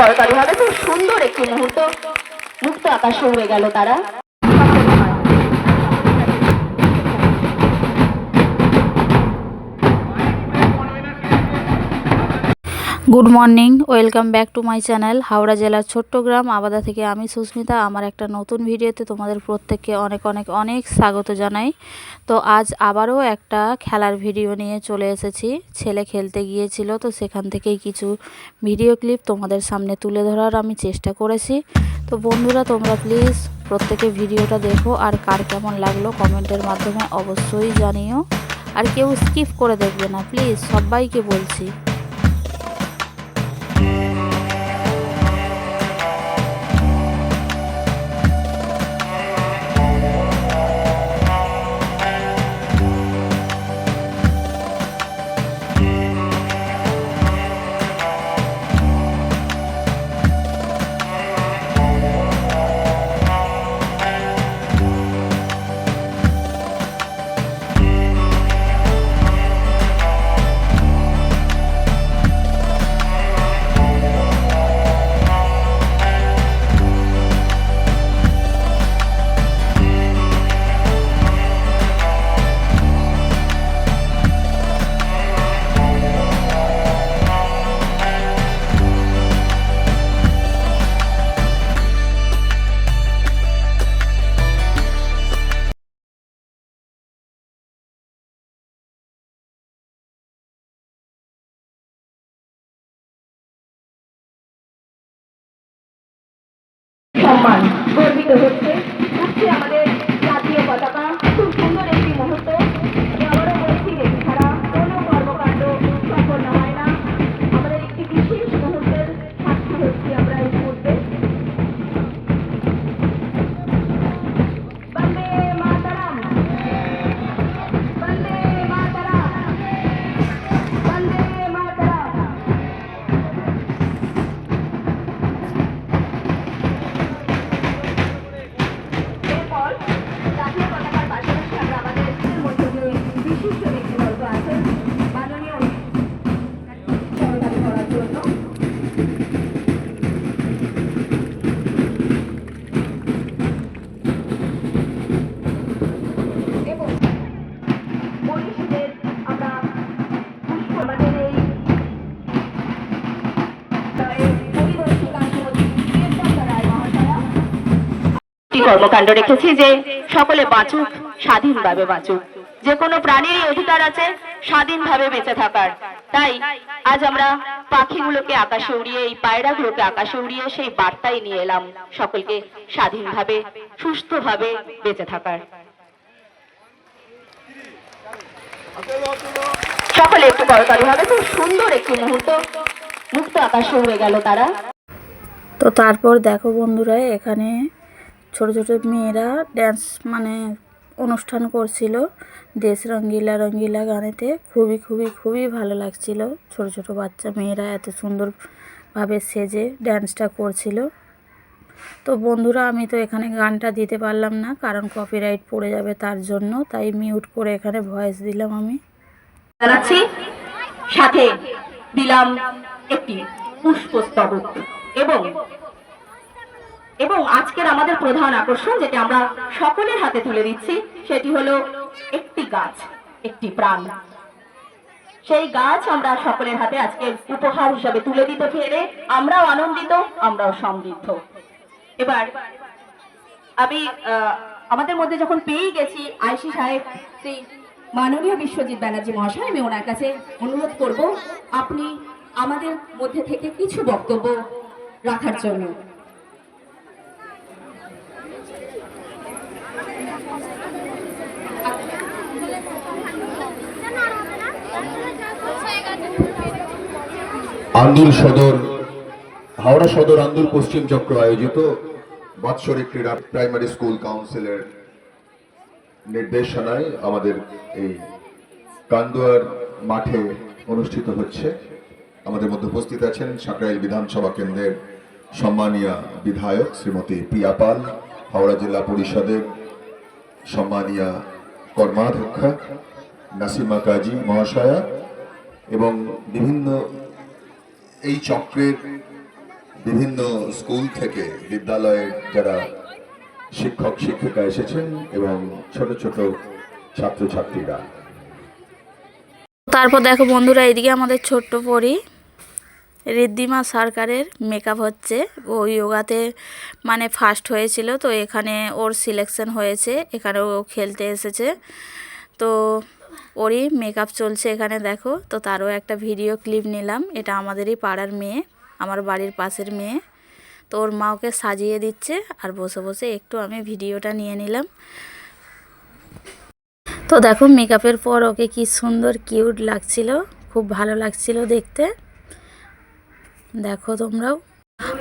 করতালি হবে খুব সুন্দর একটি মুহূর্ত। মুক্ত আকাশে উড়ে গেল তারা। Good morning welcome back to my channel Howrah জেলার ছোট্ট গ্রাম, আবাদা থেকে আমি সুস্মিতা। আমার একটা নতুন ভিডিওতে তোমাদের প্রত্যেককে অনেক অনেক অনেক স্বাগত জানাই। তো আজ আবারও একটা খেলার ভিডিও নিয়ে চলে এসেছি। ছেলে খেলতে গিয়েছিল, তো সেখান থেকেই কিছু ভিডিও ক্লিপ তোমাদের সামনে তুলে ধরার আমি চেষ্টা করেছি। তো বন্ধুরা, তোমরা প্লিজ প্রত্যেকে ভিডিওটা দেখো, আর কার কেমন লাগল কমেন্টের মাধ্যমে অবশ্যই জানিও। আর কেউ স্কিপ করে দেখবে না প্লিজ সবাইকে বলছি। সম্মান গর্বিত হচ্ছে কর্মকাণ্ড রেখেছি যে সকলে বাঁচুক, স্বাধীনভাবে বাঁচুক। যে কোনো প্রাণীরই অধিকার আছে, স্বাধীনভাবে বেঁচে থাকার। তাই আজ আমরা পাখিগুলোকে আকাশে উড়িয়ে, এই পায়রাগুলোকে আকাশে উড়িয়ে সেই বার্তাই নিয়ে এলাম সকলকে স্বাধীনভাবে, সুস্থভাবে বেঁচে থাকার। সকলে একটু করতালি হবে, খুব সুন্দর একটি মুহূর্ত। মুক্ত আকাশে উড়ে গেল তারা। তো তারপর দেখো বন্ধুরা, এখানে ছোট ছোট মেয়েরা ড্যান্স মানে অনুষ্ঠান করছিল। দেশ রঙ্গিলা রঙ্গিলা গানেতে খুবই খুবই খুবই ভালো লাগছিল। ছোট ছোট বাচ্চা মেয়েরা এত সুন্দরভাবে সেজে ড্যান্সটা করছিল। তো বন্ধুরা, আমি তো এখানে গানটা দিতে পারলাম না, কারণ কপিরাইট পড়ে যাবে তার জন্য, তাই মিউট করে এখানে ভয়েস দিলাম আমি। জানাচ্ছি, সাথে দিলাম একটি পুষ্পস্তবক এবং এবং আজকের আমাদের প্রধান আকর্ষণ যেটা আমরা সকলের হাতে তুলে দিচ্ছি, সেটি হলো একটি গাছ, একটি প্রাণ। সেই গাছ আমরা সকলের হাতে আজকে উপহার হিসাবে তুলে দিতে পেরে আমরাও আনন্দিত, আমরাও সমৃদ্ধ। এবার আমি আমাদের মধ্যে যখন পেয়ে গেছি, আইসি সাহেব, শ্রী মাননীয় বিশ্বজিৎ ব্যানার্জি মহাশয়, আমি ওনার কাছে অনুরোধ করব, আপনি আমাদের মধ্যে থেকে কিছু বক্তব্য রাখার জন্য। আন্দুল সদর, হাওড়া সদর, আন্দুল পশ্চিম চক্র আয়োজিত বাৎসরিক ক্রীড়া প্রাইমারি স্কুল কাউন্সিলের নির্দেশনায় আমাদের এই কান্দুয়ার মাঠে অনুষ্ঠিত হচ্ছে। আমাদের মধ্যে উপস্থিত আছেন সাকরাইল বিধানসভা কেন্দ্রের সম্মানীয় বিধায়ক শ্রীমতী প্রিয়া পাল, হাওড়া জেলা পরিষদের সম্মানীয় কর্মাধ্যক্ষা নাসিমা কাজী মহাশয়া এবং বিভিন্ন এই চক্রের বিভিন্ন স্কুল থেকে বিদ্যালয়ের যারা শিক্ষক, শিক্ষিকা এসেছেন এবং ছোট ছোট ছাত্রছাত্রীরা। তারপর দেখো বন্ধুরা, এদিকে আমাদের ছোট্ট পরি ঋদ্ধিমা সরকারের মেকআপ হচ্ছে। ও যোগাতে মানে ফার্স্ট হয়েছিল, তো এখানে ওর সিলেকশন হয়েছে, এখানে ও খেলতে এসেছে। তো ওরই মেকআপ চলছে এখানে, দেখো। তো তারও একটা ভিডিও ক্লিপ নিলাম। এটা আমাদেরই পাড়ার মেয়ে, আমার বাড়ির পাশের মেয়ে। তো ওর মা ওকে সাজিয়ে দিচ্ছে আর বসে বসে একটু আমি ভিডিওটা নিয়ে নিলাম। তো দেখো মেকআপের পর ওকে কি সুন্দর কিউট লাগছিল, খুব ভালো লাগছিল দেখতে। দেখো তোমরাও।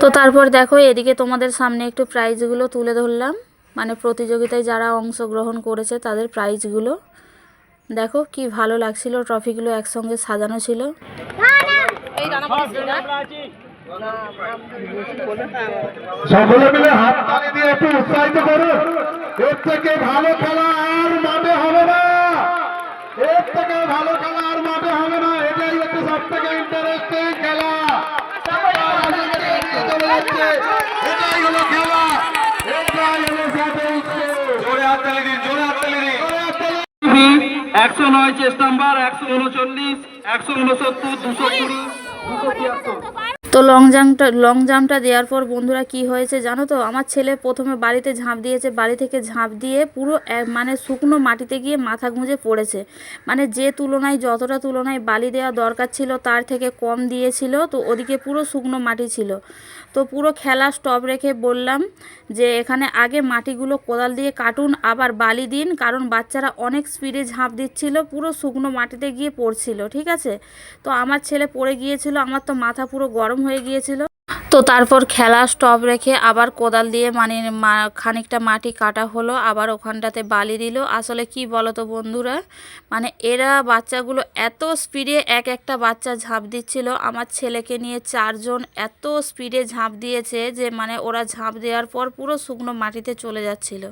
তো তারপর দেখো, এদিকে তোমাদের সামনে একটু প্রাইজগুলো তুলে ধরলাম। মানে প্রতিযোগিতায় যারা অংশগ্রহণ করেছে তাদের প্রাইজগুলো দেখো কি ভালো লাগছিল ট্রফিগুলো একসঙ্গে সাজানো ছিল। সকলে মিলে হাত তালি দিয়ে একটু উৎসাহিত করুন। এর থেকে ভালো খেলা আর মাঠে হবে না। এর থেকে ভালো খেলা আর মাঠে হবে না। এটাই হচ্ছে সব থেকে ইন্টারেস্টিং খেলা এটাই হলো খেলা এটাই হলো সাথে জোরে হাত তালি দিন জোরে হাত তালি দিন একশো নয় চেস্ট নাম্বার একশো উনচল্লিশ একশো উনসত্তর দুশো কুড়ি দুশো তিয়াত্তর। তো লং জাম্পটা লং জাম্পটা দেওয়ার পর বন্ধুরা কি হয়েছে জানো তো? আমার ছেলে প্রথমে বাড়িতে ঝাঁপ দিয়েছে, বাড়ি থেকে ঝাঁপ দিয়ে পুরো মানে শুকনো মাটিতে গিয়ে মাথা গুঁজে পড়েছে। মানে যে তুলনায়, যতটা তুলনায় বালি দেওয়া দরকার ছিল, তার থেকে কম দিয়েছিল, তো ওদিকে পুরো শুকনো মাটি ছিল। তো পুরো খেলা স্টপ রেখে বললাম যে, এখানে আগে মাটিগুলো কোদাল দিয়ে কাটুন, আবার বালি দিন। কারণ বাচ্চারা অনেক স্পিডে ঝাঁপ দিচ্ছিল, পুরো শুকনো মাটিতে গিয়ে পড়ছিল, ঠিক আছে? তো আমার ছেলে পড়ে গিয়েছিল, আমার তো মাথা পুরো গরম হয়ে গিয়েছিল। তো তারপর খেলা স্টপ রেখে আবার কোদাল দিয়ে মানে খানিকটা মাটি কাটা হলো, আবার ওখানটাতে বালি দিল। আসলে কি বলো তো বন্ধুরা? মানে এরা বাচ্চাগুলো এত স্পিডে এক একটা বাচ্চা ঝাঁপ দিচ্ছিল। আমার ছেলেকে নিয়ে চারজন এত স্পিডে ঝাঁপ দিয়েছে যে মানে ওরা ঝাঁপ দেওয়ার পর পুরো শুকনো মাটিতে চলে যাচ্ছিল।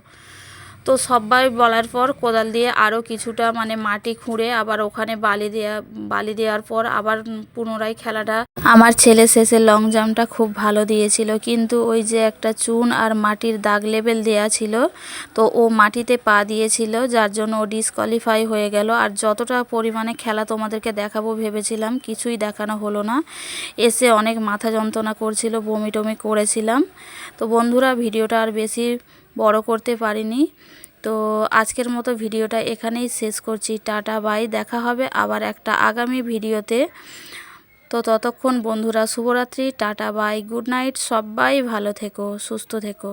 তো সবাই বলার পর কোদাল দিয়ে আরও কিছুটা মানে মাটি খুঁড়ে আবার ওখানে বালি দেওয়া বালি দেওয়ার পর আবার পুনরায় খেলাটা। আমার ছেলে শেষে লং জাম্পটা খুব ভালো দিয়েছিল। কিন্তু ওই যে একটা চুন আর মাটির দাগ লেবেল দেয়া ছিল, তো ও মাটিতে পা দিয়েছিল, যার জন্য ও ডিসকোয়ালিফাই হয়ে গেল। আর যতটা পরিমাণে খেলা তোমাদেরকে দেখাবো ভেবেছিলাম, কিছুই দেখানো হলো না। এসে অনেক মাথা যন্ত্রণা করছিল বমি টমি করেছিলাম। তো বন্ধুরা, ভিডিওটা আর বেশি বড় করতে পারিনি। তো আজকের মতো ভিডিওটা এখানেই শেষ করছি। Tata, bye. দেখা হবে আবার একটা আগামী ভিডিওতে। তো ততক্ষণ বন্ধুরা, শুভরাত্রি। Tata, bye. Good night. সবাই ভালো থেকো, সুস্থ থেকো।